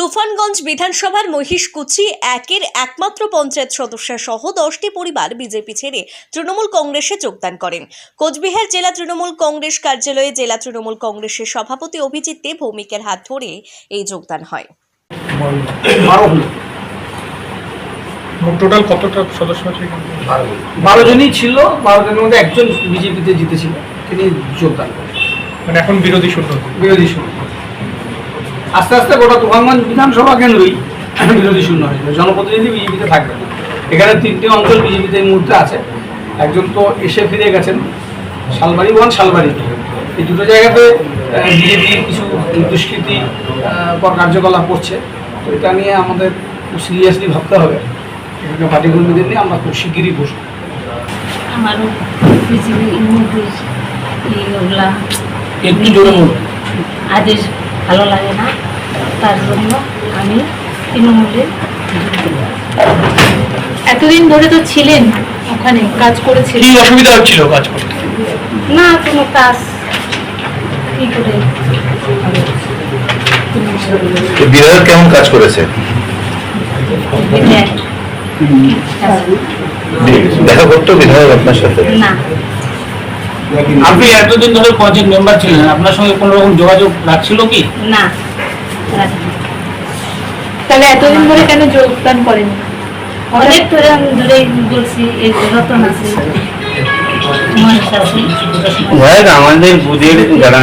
তুফানগঞ্জ বিধানসভার মহিষকুচি একের একমাত্র পঞ্চায়েত সদস্য সহ দশটি পরিবার বিজেপি ছেড়ে তৃণমূল কংগ্রেসে যোগদান করেন। কোচবিহার জেলা তৃণমূল কংগ্রেস কার্যালয়ে জেলা তৃণমূল কংগ্রেসের সভাপতি অভিজিৎ দে ভৌমিকের হাত ধরে এই যোগদান হয়। টোটাল কতটা সদস্য আছে বারো জনই ছিল বারো জনের মধ্যে একজন বিজেপিতে জিতেছিল তিনি যোগদান করেন। মানে এখন বিরোধী শূন্য। বিরোধী শূন্য। আস্তে আস্তে গোটা তুফানগঞ্জ বিধানসভা কেন্দ্রই বিরোধী শূন্য হয়ে যাবে। জনপ্রতিনিধি বিজেপিতে থাকবে না। এখানে তিনটে অঞ্চল বিজেপিতে এই মুহূর্তে আছে। একজন তো এসে ফিরে গেছেন শালবাড়ি ওয়ান শালবাড়ি এই দুটো জায়গাতে বিজেপি কিছু দুষ্কৃতি কার্যকলাপ করছে। তো এটা নিয়ে আমাদের খুব সিরিয়াসলি ভাবতে হবে। এখানে পার্টি কর্মীদের নিয়ে আমরা খুব শিগগিরই বসবো। আমারও পৃথিবী একটু জোরে আদেশ ভালো লাগে না। তার জন্য আমি তৃণমূলে এতদিন ধরে তো ছিলেন ওখানে কাজ কি করেছিলেন অসুবিধা হচ্ছিল কাজ করতে? না কোনো কাজ কি করে? বিধায়ক কেমন কাজ করেছে? দেখা করতো বিধায়ক আপনার সাথে? না। আপনি এতদিন ধরে পঞ্চায়েত মেম্বার ছিলেন আপনার সঙ্গে কোনো রকম যোগাযোগ রাখছিল কি? না। তাহলে এতদিন ধরে কেন যোগদান করেন? অনেক ধরে আমি ধরে বলছি এই রতন আছে। বিধায়ক আমাদের বুধের যারা